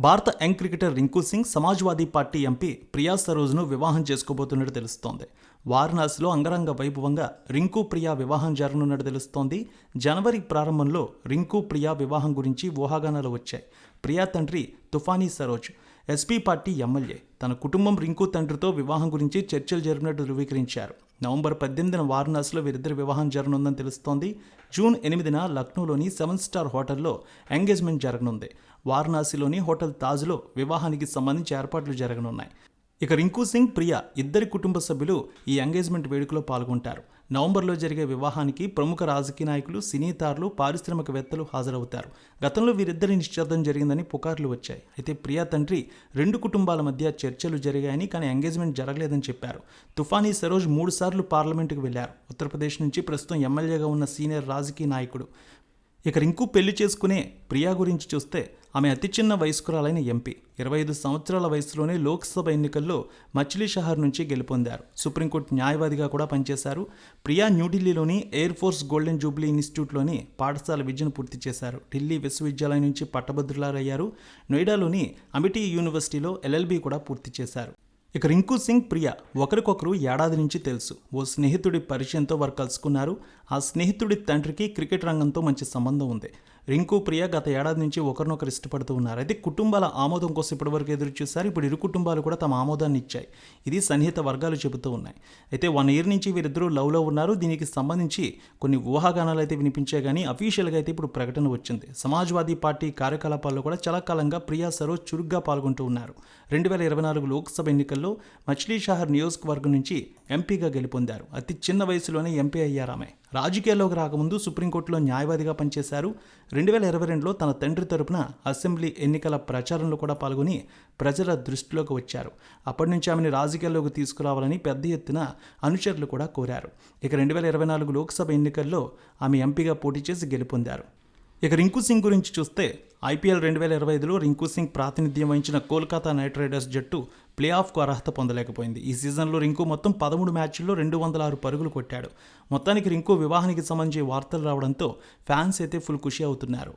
భారత young cricketer Rinku Singh Samajwadi party MP Priya సరోజ్ను వివాహం చేసుకోబోతున్నట్టు తెలుస్తోంది. వారణాసిలో అంగరంగ వైభవంగా రింకు ప్రియా వివాహం జరగనున్నట్టు తెలుస్తోంది. జనవరి ప్రారంభంలో రింకు ప్రియా వివాహం గురించి ఊహాగానాలు వచ్చాయి. ప్రియా తండ్రి Tufani Saroj SP party MLA తన కుటుంబం రింకు తండ్రితో వివాహం గురించి చర్చలు జరిపినట్టు ధృవీకరించారు. నవంబర్ పద్దెనిమిదిన వారణాసిలో వీరిద్దరి వివాహం జరగనుందని తెలుస్తోంది. జూన్ ఎనిమిదిన లక్నోలోని సెవెన్ స్టార్ హోటల్లో ఎంగేజ్మెంట్ జరగనుంది. వారణాసిలోని హోటల్ తాజ్లో వివాహానికి సంబంధించి ఏర్పాట్లు జరగనున్నాయి. ఇక రింకు సింగ్ ప్రియా ఇద్దరి కుటుంబ సభ్యులు ఈ ఎంగేజ్మెంట్ వేడుకలో పాల్గొంటారు. నవంబర్లో జరిగే వివాహానికి ప్రముఖ రాజకీయ నాయకులు సినీతారులు పారిశ్రామికవేత్తలు హాజరవుతారు. గతంలో వీరిద్దరి నిశ్చితార్థం జరిగిందని పుకార్లు వచ్చాయి. అయితే ప్రియా తండ్రి రెండు కుటుంబాల మధ్య చర్చలు జరిగాయని కానీ ఎంగేజ్మెంట్ జరగలేదని చెప్పారు. తుఫానీ సరోజ్ మూడుసార్లు పార్లమెంటుకు వెళ్ళారు ఉత్తరప్రదేశ్ నుంచి ప్రస్తుతం ఎమ్మెల్యేగా ఉన్న సీనియర్ రాజకీయ నాయకుడు. ఇక రింకు పెళ్ళి చేసుకునే ప్రియా గురించి చూస్తే ఆమె అతి చిన్న వయస్కురాలైన ఎంపీ. ఇరవై ఐదు సంవత్సరాల వయసులోనే లోక్సభ ఎన్నికల్లో మచిలీ షహర్ నుంచి గెలుపొందారు. సుప్రీంకోర్టు న్యాయవాదిగా కూడా పనిచేశారు. ప్రియా న్యూఢిల్లీలోని ఎయిర్ ఫోర్స్ గోల్డెన్ జూబ్లీ ఇన్స్టిట్యూట్లోని పాఠశాల విద్యను పూర్తి చేశారు. ఢిల్లీ విశ్వవిద్యాలయం నుంచి పట్టభద్రులారయ్యారు నోయిడాలోని అమిటీ యూనివర్సిటీలో ఎల్ఎల్బి కూడా పూర్తి చేశారు. ఇక రింకు సింగ్ ప్రియా ఒకరికొకరు ఏడాది నుంచి తెలుసు. ఓ స్నేహితుడి పరిచయంతో వారు కలుసుకున్నారు. ఆ స్నేహితుడి తండ్రికి క్రికెట్ రంగంతో మంచి సంబంధం ఉంది. రింకు ప్రియా గత ఏడాది నుంచి ఒకరినొకరు ఇష్టపడుతూ ఉన్నారు. అయితే కుటుంబాల ఆమోదం కోసం ఇప్పటివరకు ఎదురు చూశారు. ఇప్పుడు ఇరు కుటుంబాలు కూడా తమ ఆమోదాన్ని ఇచ్చాయి. ఇది సన్నిహిత వర్గాలు చెబుతూ ఉన్నాయి. అయితే వన్ ఇయర్ నుంచి వీరిద్దరూ లవ్లో ఉన్నారు. దీనికి సంబంధించి కొన్ని ఊహాగానాలు అయితే వినిపించాయి. కానీ అఫీషియల్గా అయితే ఇప్పుడు ప్రకటన వచ్చింది. సమాజ్వాదీ పార్టీ కార్యకలాపాల్లో కూడా చాలా కాలంగా ప్రియా సరోజ్ చురుగ్గా పాల్గొంటూ ఉన్నారు. రెండు వేల ఇరవై నాలుగు లోక్సభ ఎన్నికల్లో మచ్లీషాహర్ నియోజకవర్గం నుంచి ఎంపీగా గెలుపొందారు. అతి చిన్న వయసులోనే ఎంపీ అయ్యారామే రాజకీయాల్లోకి రాకముందు సుప్రీంకోర్టులో న్యాయవాదిగా పనిచేశారు. రెండు వేల ఇరవై రెండులో తన తండ్రి తరపున అసెంబ్లీ ఎన్నికల ప్రచారంలో కూడా పాల్గొని ప్రజల దృష్టిలోకి వచ్చారు. అప్పటి నుంచి ఆమెను రాజకీయాల్లోకి తీసుకురావాలని పెద్ద ఎత్తున అనుచరులు కూడా కోరారు. ఇక రెండు వేల ఇరవై నాలుగు లోక్సభ ఎన్నికల్లో ఆమె ఎంపీగా పోటీ చేసి గెలుపొందారు. ఇక రింకు సింగ్ గురించి చూస్తే ఐపీఎల్ రెండు వేల ఇరవై ఐదులో రింకు సింగ్ ప్రాతినిధ్యం వహించిన కోల్కతా నైట్ రైడర్స్ జట్టు ప్లే ఆఫ్కు అర్హత పొందలేకపోయింది. ఈ సీజన్లో రింకు మొత్తం పదమూడు మ్యాచ్ల్లో రెండు వందల ఆరు పరుగులు కొట్టాడు. మొత్తానికి రింకు వివాహానికి సంబంధించి వార్తలు రావడంతో ఫ్యాన్స్ అయితే ఫుల్ ఖుషి అవుతున్నారు.